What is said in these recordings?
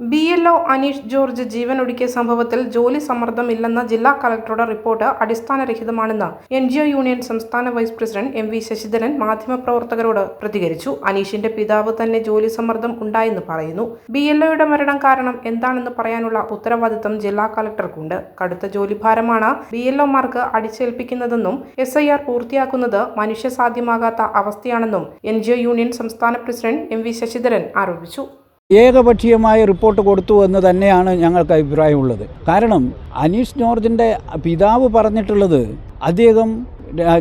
B L O Aneesh George ജീവനൊടുക്കിയ സംഭവത്തിൽ ജോലി സമ്മർദ്ദമില്ലെന്ന ജില്ലാ കളക്ടറുടെ റിപ്പോർട്ട് അടിസ്ഥാനരഹിതമാണെന്ന് എൻ ജി ഒ യൂണിയൻ സംസ്ഥാന vice president M V Sasidharan മാധ്യമപ്രവർത്തകരോട് പ്രതികരിച്ചു. അനീഷിന്റെ പിതാവ് തന്നെ ജോലി സമ്മർദ്ദം ഉണ്ടായെന്ന് പറയുന്നു. ബി എൽ ഒയുടെ മരണം കാരണം എന്താണെന്ന് പറയാനുള്ള ഉത്തരവാദിത്തം ജില്ലാ കളക്ടർക്കുണ്ട് കടുത്ത ജോലിഭാരമാണ് ബി എൽ ഒമാർക്ക് അടിച്ചേൽപ്പിക്കുന്നതെന്നും എസ് ഐ ആർ പൂർത്തിയാക്കുന്നത് മനുഷ്യസാധ്യമാകാത്ത അവസ്ഥയാണെന്നും എൻ ജി ഒ യൂണിയൻ സംസ്ഥാന പ്രസിഡന്റ് എം വി ശശിധരൻ ആരോപിച്ചു. ഏകപക്ഷീയമായ റിപ്പോർട്ട് കൊടുത്തു എന്ന് തന്നെയാണ് ഞങ്ങൾക്ക് അഭിപ്രായമുള്ളത്. കാരണം അനീഷ് ജോർജിന്റെ പിതാവ് പറഞ്ഞിട്ടുള്ളത് അദ്ദേഹം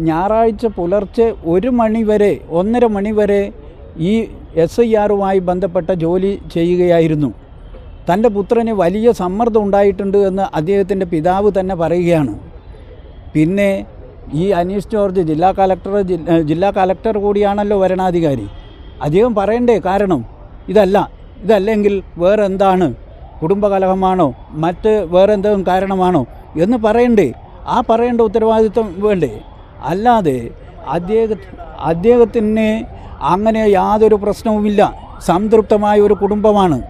ഞായറാഴ്ച പുലർച്ചെ ഒരു മണി വരെ ഒന്നര മണി വരെ ഈ എസ് ഐ ആറുമായി ബന്ധപ്പെട്ട ജോലി ചെയ്യുകയായിരുന്നു. തന്റെ പുത്രന് വലിയ സമ്മർദ്ദം ഉണ്ടായിട്ടുണ്ട് എന്ന് അദ്ദേഹത്തിന്റെ പിതാവ് തന്നെ പറയുകയാണ്. പിന്നെ ഈ അനീഷ് ജോർജ് ജില്ലാ കലക്ടർ ജില്ലാ കലക്ടർ കൂടിയാണല്ലോ വരണാധികാരി. അദ്ദേഹം പറയണ്ടേ കാരണം ഇതല്ല ഇതല്ലെങ്കിൽ വേറെ എന്താണ് കുടുംബകലഹമാണോ? മറ്റ് വേറെ എന്തെങ്കിലും കാരണമാണോ? എന്ന് പറയണ്ടേ. ആ പറയേണ്ട ഉത്തരവാദിത്വം വേണ്ടേ? അല്ലാതെ അദ്ദേഹ അദ്ദേഹത്തിന് അങ്ങനെ യാതൊരു പ്രശ്നവുമില്ല. സംതൃപ്തമായ ഒരു കുടുംബമാണ്.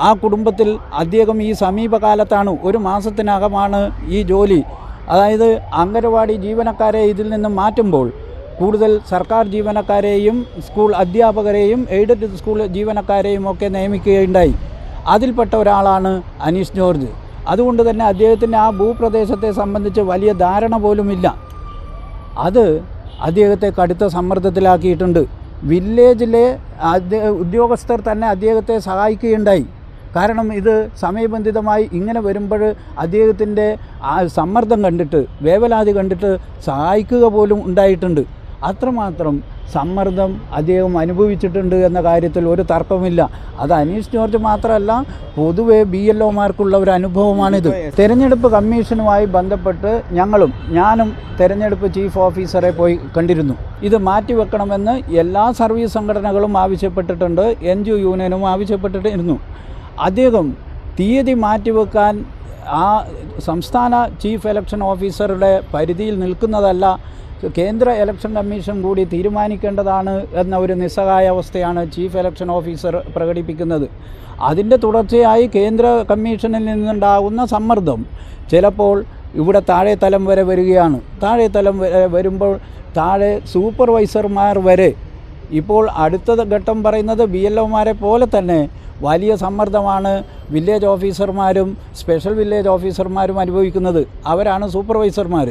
ആ കുടുംബത്തിൽ അദ്ദേഹം ഈ സമീപകാലത്താണ് ഒരു മാസത്തിനകമാണ് ഈ ജോലി. അതായത് അംഗനവാടി ജീവനക്കാരെ ഇതിൽ നിന്ന് മാറ്റുമ്പോൾ കൂടുതൽ സർക്കാർ ജീവനക്കാരെയും സ്കൂൾ അധ്യാപകരെയും എയ്ഡഡ് സ്കൂൾ ജീവനക്കാരെയും ഒക്കെ നിയമിക്കുകയുണ്ടായി. അതിൽപ്പെട്ട ഒരാളാണ് അനീഷ് ജോർജ്. അതുകൊണ്ട് തന്നെ അദ്ദേഹത്തിന്റെ ആ ഭൂപ്രദേശത്തെ സംബന്ധിച്ച് വലിയ ധാരണ പോലുമില്ല. അത് അദ്ദേഹത്തെ കടുത്ത സമ്മർദ്ദത്തിലാക്കിയിട്ടുണ്ട്. വില്ലേജിലെ ഉദ്യോഗസ്ഥർ തന്നെ അദ്ദേഹത്തെ സഹായിക്കുകയുണ്ടായി. കാരണം ഇത് സമയബന്ധിതമായി ഇങ്ങനെ വരുമ്പോൾ അദ്ദേഹത്തിന്റെ സമ്മർദ്ദം കണ്ടിട്ട് വേവലാതി കണ്ടിട്ട് സഹായിക്കുക പോലും ഉണ്ടായിട്ടുണ്ട്. അത്രമാത്രം സമ്മർദ്ദം അദ്ദേഹം അനുഭവിച്ചിട്ടുണ്ട് എന്ന കാര്യത്തിൽ ഒരു തർക്കമില്ല അത് അനീഷ് ജോർജ് മാത്രമല്ല പൊതുവെ ബി എൽ ഒമാർക്കുള്ള ഒരു അനുഭവമാണിത്. തെരഞ്ഞെടുപ്പ് കമ്മീഷനുമായി ബന്ധപ്പെട്ട് ഞങ്ങളും ഞാനും തെരഞ്ഞെടുപ്പ് ചീഫ് ഓഫീസറെ പോയി കണ്ടിരുന്നു. ഇത് മാറ്റിവെക്കണമെന്ന് എല്ലാ സർവീസ് സംഘടനകളും ആവശ്യപ്പെട്ടിട്ടുണ്ട് എൻ ജി യൂണിയനും ആവശ്യപ്പെട്ടിട്ടിരുന്നു അദ്ദേഹം തീയതി മാറ്റിവെക്കാൻ ആ സംസ്ഥാന ചീഫ് ഇലക്ഷൻ ഓഫീസറുടെ പരിധിയിൽ നിൽക്കുന്നതല്ല കേന്ദ്ര ഇലക്ഷൻ കമ്മീഷൻ കൂടി തീരുമാനിക്കേണ്ടതാണ് എന്ന ഒരു നിസ്സഹായ അവസ്ഥയാണ് ചീഫ് ഇലക്ഷൻ ഓഫീസർ പ്രകടിപ്പിക്കുന്നത്. അതിന്റെ തുടർച്ചയായി കേന്ദ്ര കമ്മീഷനിൽ നിന്നുണ്ടാകുന്ന സമ്മർദ്ദം ചിലപ്പോൾ ഇവിടെ താഴെ തലം വരെ വരികയാണ്. താഴെ തലം വരെ വരുമ്പോൾ താഴെ സൂപ്പർവൈസർമാർ വരെ ഇപ്പോൾ അടുത്ത ഘട്ടം പറയുന്നത് ബി എൽ ഒമാരെ പോലെ തന്നെ വലിയ സമ്മർദ്ദമാണ് വില്ലേജ് ഓഫീസർമാരും സ്പെഷ്യൽ വില്ലേജ് ഓഫീസർമാരും അനുഭവിക്കുന്നത്. അവരാണ് സൂപ്പർവൈസർമാർ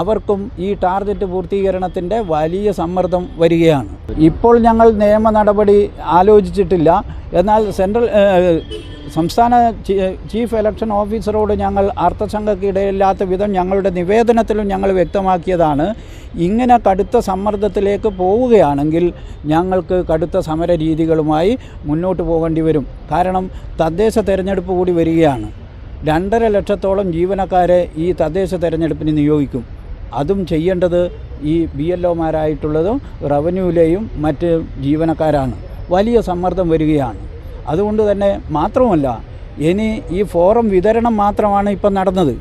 അവർക്കും ഈ ടാർഗറ്റ് പൂർത്തീകരണത്തിന്റെ വലിയ സമ്മർദ്ദം വരികയാണ്. ഇപ്പോൾ ഞങ്ങൾ നിയമ നടപടി ആലോചിച്ചിട്ടില്ല. എന്നാൽ സെൻട്രൽ സംസ്ഥാന ചീഫ് ഇലക്ഷൻ ഓഫീസറോട് ഞങ്ങൾ അർത്ഥശങ്കക്കിടയില്ലാത്ത വിധം ഞങ്ങളുടെ നിവേദനത്തിലും ഞങ്ങൾ വ്യക്തമാക്കിയതാണ്. ഇങ്ങനെ കടുത്ത സമ്മർദ്ദത്തിലേക്ക് പോവുകയാണെങ്കിൽ ഞങ്ങൾക്ക് കടുത്ത സമര രീതികളുമായി മുന്നോട്ട് പോകേണ്ടി വരും. കാരണം തദ്ദേശ തെരഞ്ഞെടുപ്പ് കൂടി വരികയാണ്. രണ്ടര ലക്ഷത്തോളം ജീവനക്കാരെ ഈ തദ്ദേശ തെരഞ്ഞെടുപ്പിന് നിയോഗിക്കും. അതും ചെയ്യേണ്ടത് ഈ ബി എൽ ഒമാരായിട്ടുള്ളതും റവന്യൂവിലെയും മറ്റ് ജീവനക്കാരാണ്. വലിയ സമ്മർദ്ദം വരികയാണ്. അതുകൊണ്ട് തന്നെ മാത്രമല്ല ഇനി ഈ ഫോറം വിതരണം മാത്രമാണ് ഇപ്പം നടന്നത്.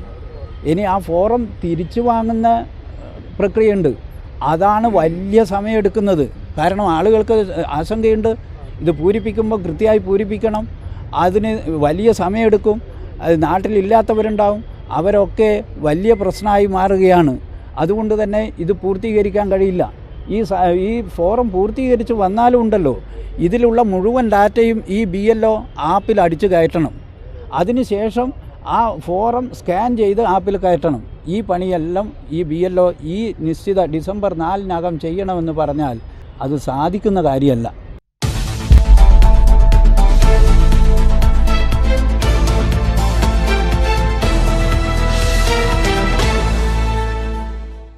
ഇനി ആ ഫോറം തിരിച്ചു വാങ്ങുന്ന പ്രക്രിയയുണ്ട്. അതാണ് വലിയ സമയമെടുക്കുന്നത്. കാരണം ആളുകൾക്ക് ആശങ്കയുണ്ട്. ഇത് പൂരിപ്പിക്കുമ്പോൾ കൃത്യമായി പൂരിപ്പിക്കണം. അതിന് വലിയ സമയമെടുക്കും. അത് നാട്ടിലില്ലാത്തവരുണ്ടാവും. അവരൊക്കെ വലിയ പ്രശ്നമായി മാറുകയാണ്. അതുകൊണ്ട് തന്നെ ഇത് പൂർത്തീകരിക്കാൻ കഴിയില്ല. ഈ ഈ ഫോറം പൂർത്തീകരിച്ച് വന്നാലും ഉണ്ടല്ലോ. ഇതിലുള്ള മുഴുവൻ ഡാറ്റയും ഈ ബി എൽ ഒ ആപ്പിൽ അടിച്ചു കയറ്റണം. അതിനുശേഷം ആ ഫോറം സ്കാൻ ചെയ്ത് ആപ്പിൽ കയറ്റണം. ഈ പണിയെല്ലാം ഈ ബി എൽ ഒ ഈ നിശ്ചിത ഡിസംബർ നാലിനകം ചെയ്യണമെന്ന് പറഞ്ഞാൽ അത് സാധിക്കുന്ന കാര്യമല്ല.